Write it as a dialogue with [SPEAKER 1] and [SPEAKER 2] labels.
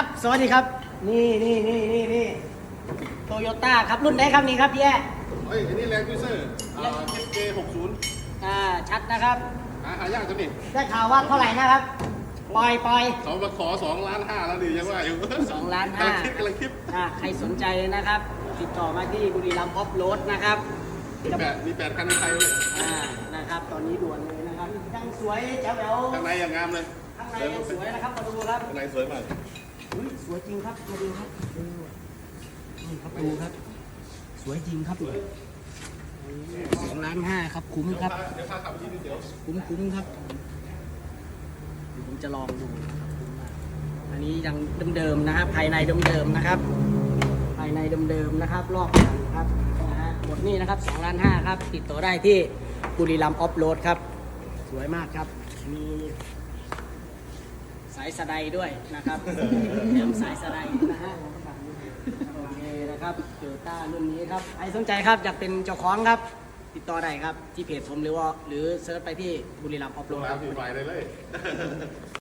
[SPEAKER 1] ครับ สวัสดีครับ นี่นี่นี่นี่นี่โตโยต้าครับ รุ่นไหนครับนี่ครับพี่แย่
[SPEAKER 2] เฮ้ยอันนี้แรงพิเซอร์อ่าเอสเจหกศูนย์
[SPEAKER 1] อ่า ชัดนะครับ
[SPEAKER 2] หาหายากจังนี่
[SPEAKER 1] ได้ข่าวว่าเท่าไหร่นะครับ ปล่อยปล่อย
[SPEAKER 2] เขามาขอสองล้านห้าแล้วดิยังว่าอยู่
[SPEAKER 1] สองล้านห้า
[SPEAKER 2] กำลังคิดกำลังคิด
[SPEAKER 1] อ่าใครสนใจนะครับ ติดต่อมาที่บุรีรัมย์ออฟโรดนะครับ
[SPEAKER 2] มีแปดมีแปดคันในไทยเลย
[SPEAKER 1] อ่า นะครับ ตอนนี้ด่วนเลยนะครับยังสวยแจ๋วแจ๋ว
[SPEAKER 2] ข้างในยังงามเลย
[SPEAKER 1] ข้างในยังสวยนะครับมาดูครับ
[SPEAKER 2] ข้างในสวยมาก
[SPEAKER 1] อุ๊ยสวยจริงครับ มาดูครับดูนี่ครับดูครับ สวยจริงครับสองล้านห้าครับ คุ้มครับ
[SPEAKER 2] เดี๋ยวพาขับไปที่นี่เดี๋ยว
[SPEAKER 1] คุ้มคุ้มครับเดี๋ยวผมจะลองดู อันนี้ยังเดิมๆนะครับ ภายในเดิมๆนะครับ ภายในเดิมๆนะครับ รอบคันครับนะฮะหมดนี่นะครับ2ล้าน5ครับ ติดต่อได้ที่บุรีรัมย์ออฟโรดครับ สวยมากครับ มีสายสะไดด้วยนะครับแถมสายสะไดนะฮะโอเคนะครับโตโยต้ารุ่นนี้ครับใครสนใจครับอยากเป็นเจ้าของครับ ติดต่อได้ครับที่เพจผมหรือว่าหรือเซิร์ชไปที่บุรีรัมย์ออฟโร
[SPEAKER 2] ลง
[SPEAKER 1] ด
[SPEAKER 2] มา
[SPEAKER 1] ครับ
[SPEAKER 2] ผิวไฟเลยเลย